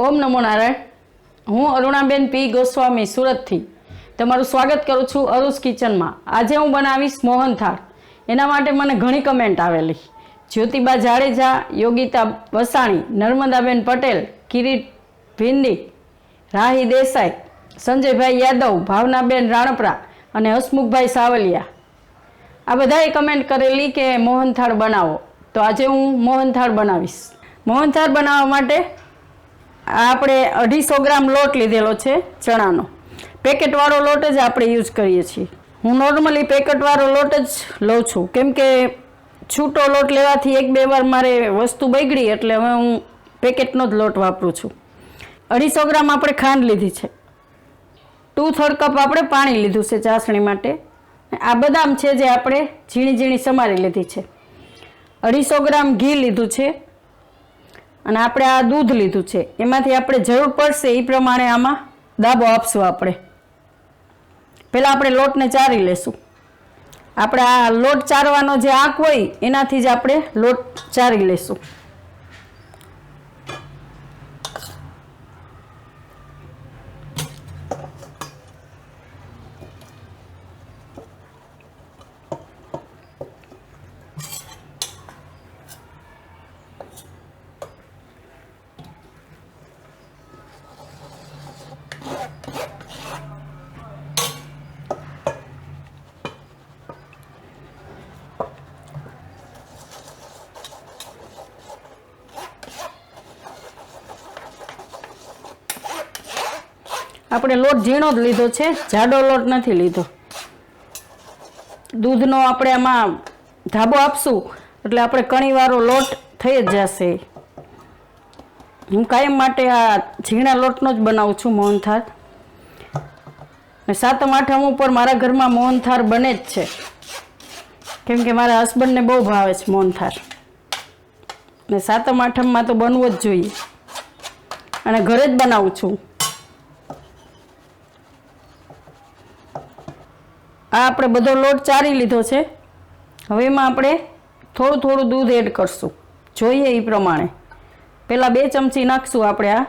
ઓમ નમો નારાયણ. હું અરુણાબેન પી. ગોસ્વામી, સુરતથી. તમારું સ્વાગત કરું છું અરુસ કિચનમાં. આજે હું બનાવીશ મોહનથાળ એના માટે મને ઘણી કમેન્ટ આવેલી. જ્યોતિબા જાડેજા, યોગિતા વસાણી, નર્મદાબેન પટેલ, કિરીટ ભિંડી, રાહી દેસાઈ, સંજયભાઈ યાદવ, ભાવનાબેન રાણપરા અને હસમુખભાઈ સાવલિયા. આ બધાએ કમેન્ટ કરેલી કે મોહનથાળ બનાવો. તો આજે હું મોહનથાળ બનાવીશ. મોહનથાળ બનાવવા માટે આપણે અઢીસો ગ્રામ લોટ લીધેલો છે ચણાનો. પેકેટવાળો લોટ જ આપણે યુઝ કરીએ છીએ. હું નોર્મલી પેકેટવાળો લોટ જ લઉં છું. કેમ કે છૂટો લોટ લેવાથી એક બે વાર મારે વસ્તુ બગડી એટલે હવે હું પેકેટનો જ લોટ વાપરું છું. અઢીસો ગ્રામ આપણે ખાંડ લીધી છે. ટુ થર્ડ કપ આપણે પાણી લીધું છે ચાસણી માટે. આ બદામ છે જે આપણે ઝીણી ઝીણી સમારી લીધી છે. અઢીસો ગ્રામ ઘી લીધું છે. અને આપણે આ દૂધ લીધું છે. એમાંથી આપણે જરૂર પડશે એ પ્રમાણે આમાં દાબો આપશું આપણે. પહેલાં આપણે લોટને ચારી લેશું. આપણે આ લોટ ચારવાનો જે આંક હોય, એનાથી જ આપણે લોટ ચારી લેશું. આપણે લોટ ઝીણો જ લીધો છે. જાડો લોટ નથી લીધો. દૂધનો આપણે આમાં ધાબો આપશું, એટલે આપણે કણીવાળો લોટ થઈ જ જશે. હું કાયમ માટે આ ઝીણા લોટનો જ બનાવું છું મોહનથાળ. સાતમ, આઠમ ઉપર મારા ઘરમાં મોહનથાળ બને જ છે. કેમ કે મારા હસબન્ડને બહુ ભાવે છે મોહનથાળ. ને સાતમ, આઠમમાં તો બનવું જ જોઈએ. અને ઘરે જ બનાવું છું. આ આપણે બધો લોટ ચારી લીધો છે. હવે એમાં આપણે થોડું થોડું દૂધ એડ કરશું. જોઈએ એ પ્રમાણે. પહેલાં બે ચમચી નાખશું આપણે આ.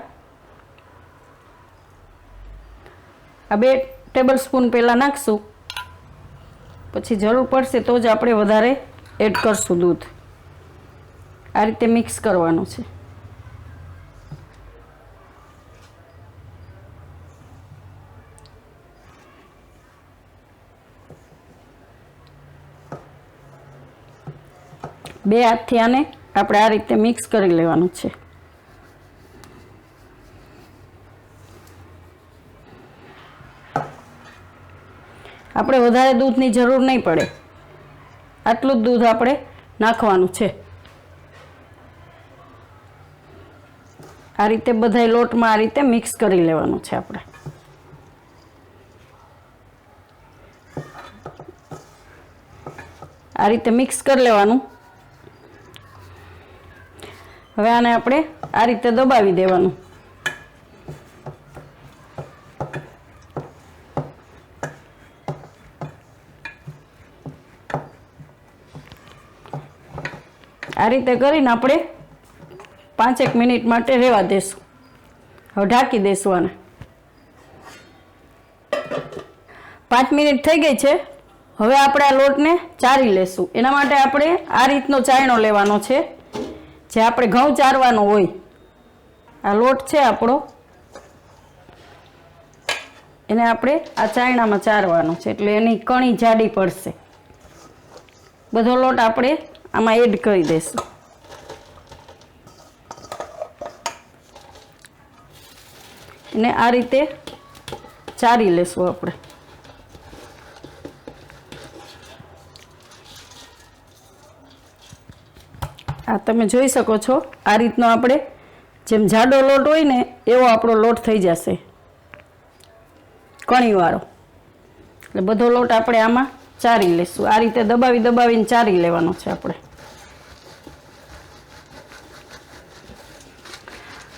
આ બે ટેબલ સ્પૂન પહેલાં નાખશું. પછી જરૂર પડશે તો જ આપણે વધારે એડ કરશું દૂધ. આ રીતે મિક્સ કરવાનું છે. બે હાથથી આપણે આ રીતે મિક્સ કરી લેવાનું છે. આપણે વધારે દૂધની જરૂર નહીં પડે. આટલું જ દૂધ આપણે નાખવાનું છે. આ રીતે બધા લોટમાં આ રીતે મિક્સ કરી લેવાનું છે આપણે. આ રીતે મિક્સ કરી લેવાનું. હવે આને આપણે આ રીતે દબાવી દેવાનું. આ રીતે કરીને આપણે પાંચેક મિનિટ માટે રહેવા દેશું. હવે ઢાંકી દેશું આને. પાંચ મિનિટ થઈ ગઈ છે. હવે આપણે આ લોટને ચારી લેશું. એના માટે આપણે આ રીતનો ચાયણો લેવાનો છે. જે આપણે ઘઉં ચારવાનો હોય. આ લોટ છે આપણો. એને આપણે આ ચાયણામાં ચારવાનો છે, એટલે એની કણી જાડી પડશે. બધો લોટ આપણે આમાં એડ કરી દઈશું. એને આ રીતે ચારી લેશું આપણે. આ તમે જોઈ શકો છો, આ રીતનો આપણે જેમ જાડો લોટ હોય ને, એવો આપણો લોટ થઈ જશે. કણીવાળો. એટલે બધો લોટ આપણે આમાં ચારી લેશું. આ રીતે દબાવી દબાવીને ચારી લેવાનો છે આપણે.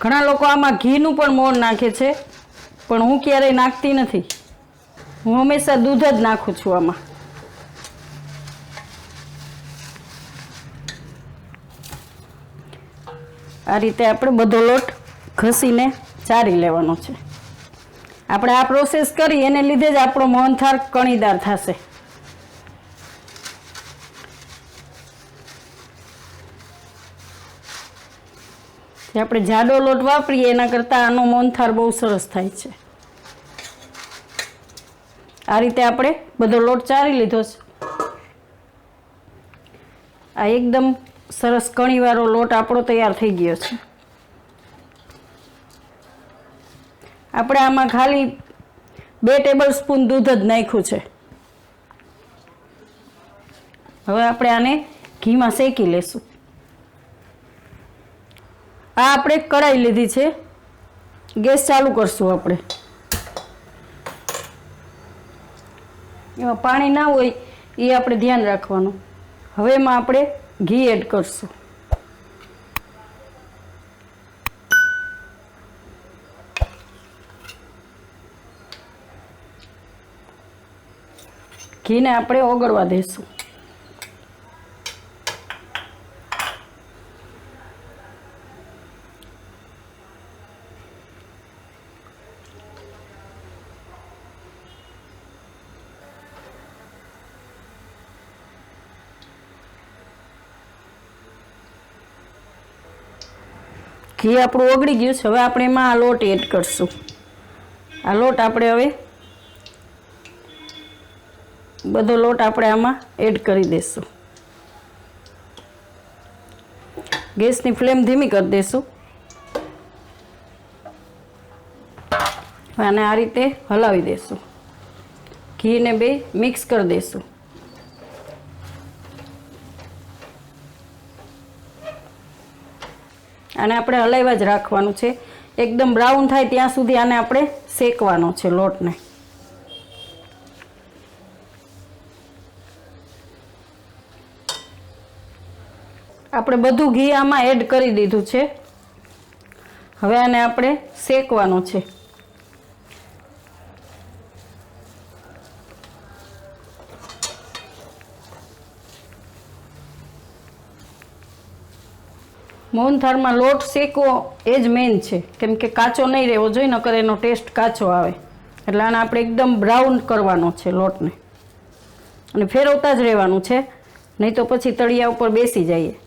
ઘણા લોકો આમાં ઘીનું પણ મોણ નાખે છે, પણ હું ક્યારેય નાખતી નથી. હું હંમેશા દૂધ જ નાખું છું આમાં. આ રીતે આપણે બધો લોટ ઘસીને ચારી લેવાનો છે. આપણે આ પ્રોસેસ કરી, એને લીધે જ આપણો મોહનથાળ કણીદાર થશે. જે આપણે જાડો લોટ વાપરીએ, એના કરતાં આનો મોનથાર બહુ સરસ થાય છે. આ રીતે આપણે બધો લોટ ચારી લીધો છે. આ એકદમ સરસ કણીવાળો લોટ આપણો તૈયાર થઈ ગયો છે. આપણે આમાં ખાલી બે ટેબલ સ્પૂન દૂધ જ નાખ્યું છે. હવે આપણે આને ઘીમાં શેકી લેશું. આ આપણે કઢાઈ લીધી છે. ગેસ ચાલુ કરશું આપણે. એમાં પાણી ના હોય એ આપણે ધ્યાન રાખવાનું. હવે એમાં આપણે ઘી એડ કરશું ઘીને આપણે ઓગળવા દઈશું ઘી આપણું ઓગળી ગયું છે. હવે આપણે એમાં આ લોટ એડ કરશું. આ લોટ આપણે હવે બધો લોટ આપણે આમાં એડ કરી દઈશું ગેસની ફ્લેમ ધીમી કરી દઈશું અને આ રીતે હલાવી દઈશું ઘીને બે મિક્સ કરી દઈશું આને આપણે હલાવ્યા જ રાખવાનું છે. એકદમ બ્રાઉન થાય ત્યાં સુધી આને આપણે શેકવાનો છે લોટને. આપણે બધું ઘી આમાં એડ કરી દીધું છે. હવે આને આપણે શેકવાનું છે. મોહનથાળમાં લોટ શેકવો, એ જ મેઇન છે. કેમ કે કાચો નહીં રહેવો જોઈએ, નકર એનો ટેસ્ટ કાચો આવે. એટલે આને આપણે એકદમ બ્રાઉન કરવાનો છે લોટને. અને ફેરવતા જ રહેવાનું છે. નહીં તો પછી તળિયા ઉપર બેસી જઈએ.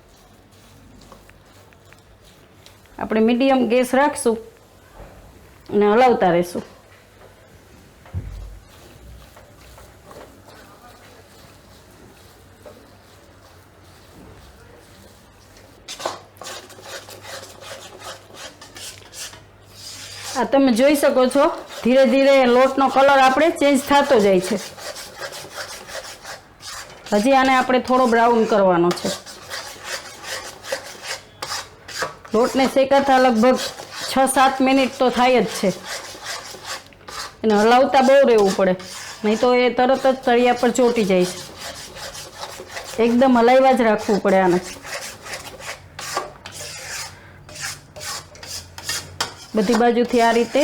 આપણે મીડિયમ ગેસ રાખશું અને હલાવતા રહેશું. આ તમે જોઈ શકો છો. ધીરે ધીરે લોટનો કલર આપણે ચેન્જ થતો જાય છે. હજી આને આપણે થોડો બ્રાઉન કરવાનો છે. લોટને શેકાતા લગભગ છ સાત મિનિટ તો થાય જ છે. એને હલાવતા બહુ રહેવું પડે. નહીં તો એ તરત જ તળિયા પર ચોંટી જાય છે. એકદમ હલાવ્યા જ રાખવું પડે આને. બધી બાજુથી આ રીતે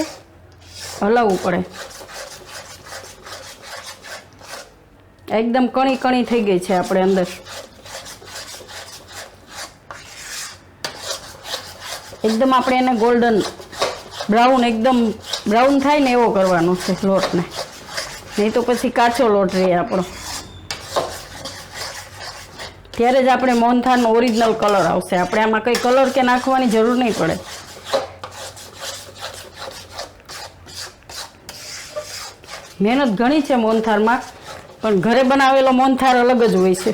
હલાવવું પડે. એકદમ કણી કણી થઈ ગઈ છે આપણે અંદર. એકદમ આપણે એને ગોલ્ડન બ્રાઉન એકદમ બ્રાઉન થાય ને એવો કરવાનો છે લોટને. નહીં તો પછી કાચો લોટ રહે આપણો. ત્યારે જ આપણે મોહનથાળનો ઓરિજિનલ કલર આવશે. આપણે આમાં કંઈ કલર કે નાખવાની જરૂર નહીં પડે. મહેનત ઘણી છે મોનથારમાં પણ ઘરે બનાવેલો મોનથાર અલગ જ હોય છે.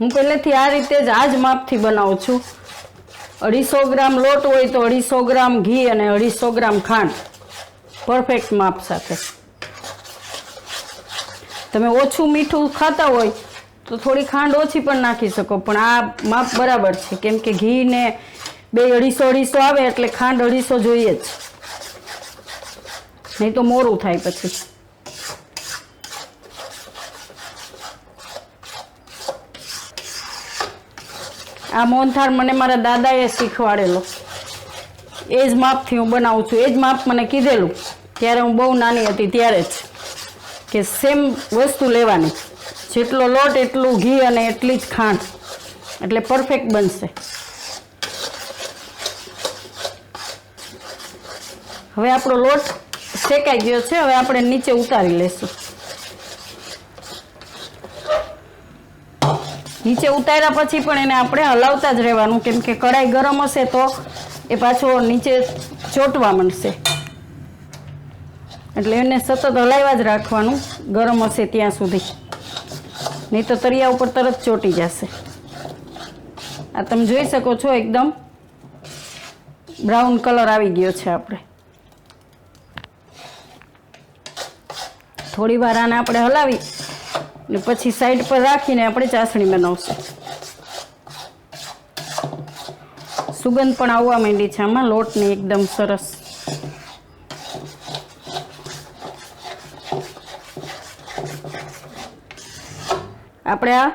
હું પહેલેથી આ રીતે જ આ જ માપથી બનાવું છું. અઢીસો ગ્રામ લોટ હોય તો અઢીસો ગ્રામ ઘી અને અઢીસો ગ્રામ ખાંડ. પરફેક્ટ માપ સાથે. તમે ઓછું મીઠું ખાતા હોય તો થોડી ખાંડ ઓછી પણ નાખી શકો, પણ આ માપ બરાબર છે. કેમ કે ઘી ને બે અઢીસો અઢીસો આવે એટલે ખાંડ અઢીસો જોઈએ જ. નહીં તો મોરું થાય પછી. આ મોહનથાળ મને મારા દાદાએ શીખવાડેલો. એ જ માપથી હું બનાવું છું. એ જ માપ મને કીધેલું. ત્યારે હું બહુ નાની હતી ત્યારે જ. કે સેમ વસ્તુ લેવાની. જેટલો લોટ, એટલું ઘી અને એટલી જ ખાંડ. એટલે પરફેક્ટ બનશે. હવે આપણો લોટ શેકાઈ ગયો છે. હવે આપણે નીચે ઉતારી લેશું. નીચે ઉતાર્યા પછી પણ એને આપણે હલાવતા જ રહેવાનું. કેમ કે કઢાઈ ગરમ હશે તો એ પાછો નીચે ચોટવા માંડશે. એટલે એને સતત હલાવ્યા જ રાખવાનું. ગરમ હશે ત્યાં સુધી. નહીં તો તરિયા ઉપર તરત ચોટી જશે. આ તમે જોઈ શકો છો એકદમ બ્રાઉન કલર આવી ગયો છે આપણે. થોડી વાર આને આપણે હલાવી ને પછી સાઈડ પર રાખીને આપણે ચાસણી બનાવશું. સુગંધ પણ આવવા માંડી છે આમાં લોટની એકદમ સરસ. આપણે આ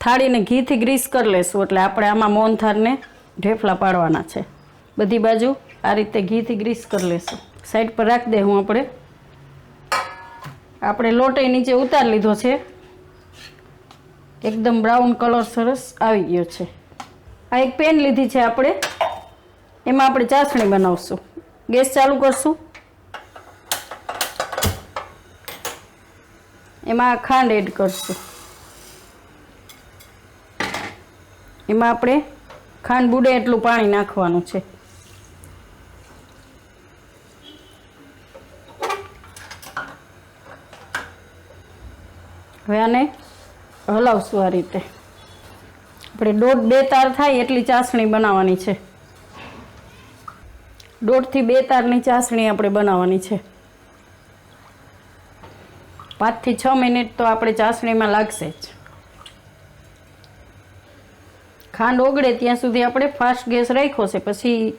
થાળીને ઘીથી ગ્રીસ કરી લેશું, એટલે આપણે આમાં મોહનથાળને ઢેફલા પાડવાના છે. બધી બાજુ આ રીતે ઘીથી ગ્રીસ કરી લેશું. સાઈડ પર રાખી દે હું આપણે. આપણે લોટે નીચે ઉતારી લીધો છે. એકદમ બ્રાઉન કલર સરસ આવી ગયો છે. આ એક પેન લીધી છે આપણે. એમાં આપણે ચાસણી બનાવશું. ગેસ ચાલુ કરશું. એમાં ખાંડ એડ કરશું. એમાં આપણે ખાંડ બુડે એટલું પાણી નાખવાનું છે. હવે આને હલાવશું આ રીતે. આપણે દોઢ બે તાર થાય એટલી ચાસણી બનાવવાની છે. દોઢથી બે તારની ચાસણી આપણે બનાવવાની છે. પાંચથી છ મિનિટ તો આપણે ચાસણીમાં લાગશે જ. ખાંડ ઓગળે ત્યાં સુધી આપણે ફાસ્ટ ગેસ રાખ્યો છે, પછી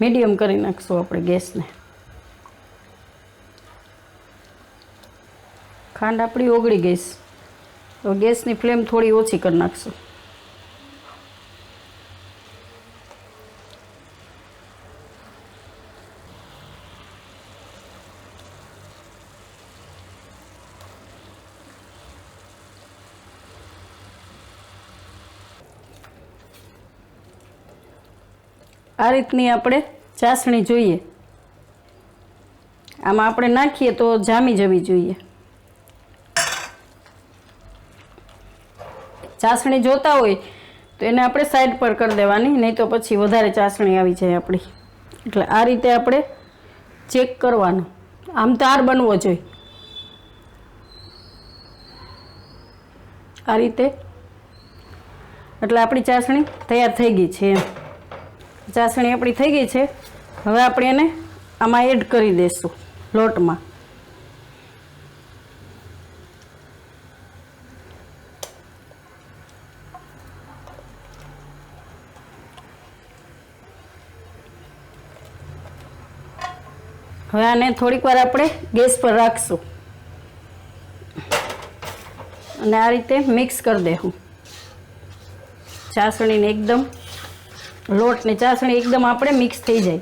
મીડિયમ કરી નાખશું આપણે ગેસને. ખાંડ આપણી ઓગળી ગઈ તો ગેસની ફ્લેમ થોડી ઓછી કરી નાખશું. આ રીતની આપણે ચાસણી જોઈએ. આમાં આપણે નાખીએ તો જામી જવી જોઈએ. ચાસણી જોતા હોય તો એને આપણે સાઈડ પર કરી દેવાની, નહીં તો પછી વધારે ચાસણી આવી જાય આપણી. એટલે આ રીતે આપણે ચેક કરવાનું. આમ તાર બનવો જોઈએ. આ રીતે. એટલે આપણી ચાસણી તૈયાર થઈ ગઈ છે એમ. ચાસણી આપણી થઈ ગઈ છે. હવે આપણે એને આમાં એડ કરી દઈશું લોટમાં. હવે આને થોડીક વાર આપણે ગેસ પર રાખશું. અને આ રીતે મિક્સ કરી દેવું ચાસણીને એકદમ લોટ ને ચાસણી એકદમ આપણે મિક્સ થઈ જાય.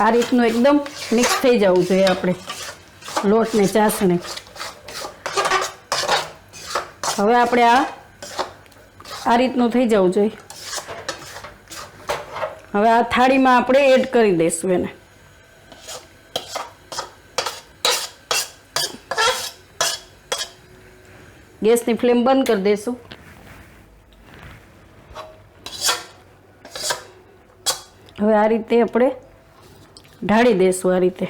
આ રીતનું એકદમ મિક્સ થઈ જવું જોઈએ આપણે, લોટ ને ચાસણી. હવે આપણે આ આ રીતનું થઈ જવું જોઈએ. હવે આ થાળીમાં આપણે એડ કરી દઈશું એને. ગેસની ફ્લેમ બંધ કરી દઈશું હવે આ રીતે આપણે ઢાળી દઈશું આ રીતે.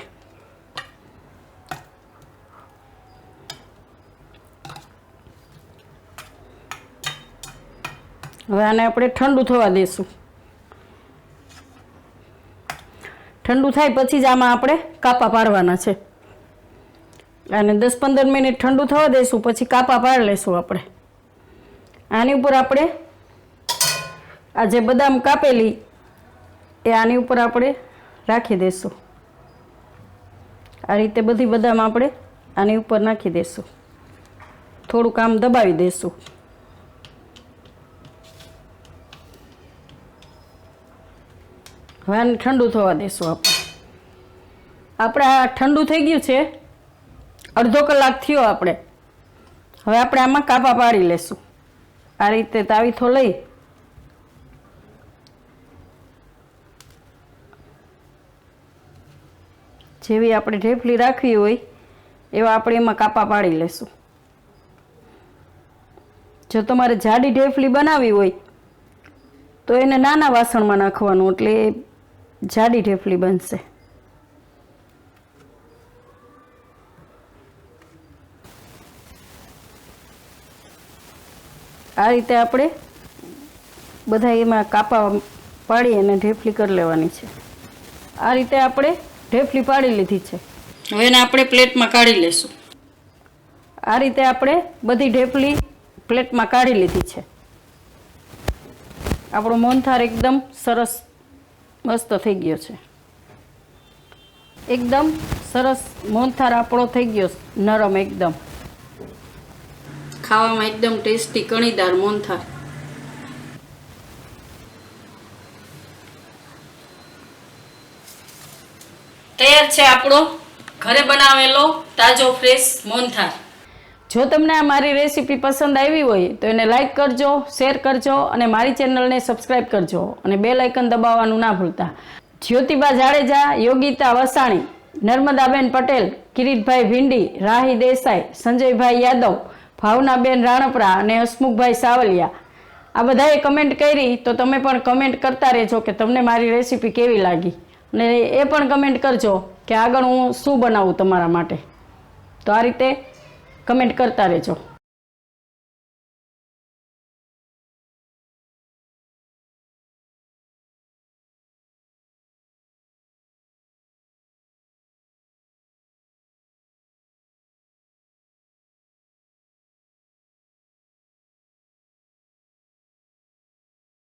હવે આને આપણે ઠંડુ થવા દઈશું ઠંડુ થાય પછી જ આમાં આપણે કાપા પાડવાના છે. અને દસ પંદર મિનિટ ઠંડુ થવા દઈશું, પછી કાપા પાડી લઈશું આપણે. આની ઉપર આપણે આ જે બદામ કાપેલી, એ આની ઉપર આપણે રાખી દઈશું. આ રીતે બધી બદામ આપણે આની ઉપર નાખી દઈશું. થોડુંક આમ દબાવી દઈશું. હવે આને ઠંડુ થવા દઈશું આપણે. આપણે આ ઠંડુ થઈ ગયું છે અડધો કલાક થયો આપણે. હવે આપણે આમાં કાપા પાડી લેશું. આ રીતે તાવીથો લઈ. જેવી આપણે ઢેફલી રાખવી હોય, એવા આપણે એમાં કાપા પાડી લેશું. જો તમારે જાડી ઢેફલી બનાવવી હોય, તો એને નાના વાસણમાં નાખવાનું, એટલે જાડી ઢેફલી બનશે. આ રીતે આપણે બધા એમાં કાપા પાડી અને ઢેફલી કરી લેવાની છે. આ રીતે આપણે ઢેફલી પાડી લીધી છે. હવે એને આપણે પ્લેટમાં કાઢી લેશું. આ રીતે આપણે બધી ઢેફલી પ્લેટમાં કાઢી લીધી છે. આપણો મોહનથાર એકદમ સરસ મસ્ત થઈ ગયો છે. એકદમ સરસ મોહનથાર આપણો થઈ ગયો નરમ એકદમ. ખાવામાં એકદમ ટેસ્ટી કણીદાર મોહનથાર તૈયાર છે આપણો ઘરે બનાવેલો તાજો ફ્રેશ મોનથાર જો તમને આ મારી રેસીપી પસંદ આવી હોય, તો એને લાઇક કરજો શેર કરજો અને મારી ચેનલને સબસ્ક્રાઇબ કરજો અને બે લાઇકન દબાવવાનું ના ભૂલતા. જ્યોતિબા જાડેજા, યોગિતા વસાણી, નર્મદાબેન પટેલ, કિરીટભાઈ ભીંડી, રાહી દેસાઈ, સંજયભાઈ યાદવ ભાવનાબેન રાણપરા અને હસમુખભાઈ સાવલિયા. આ બધાએ કમેન્ટ કરી, તો તમે પણ કમેન્ટ કરતા રહેજો કે તમને મારી રેસીપી કેવી લાગી. અને એ પણ કમેન્ટ કરજો કે આગળ હું શું બનાવું તમારા માટે. તો આ રીતે કમેન્ટ કરતા રહેજો.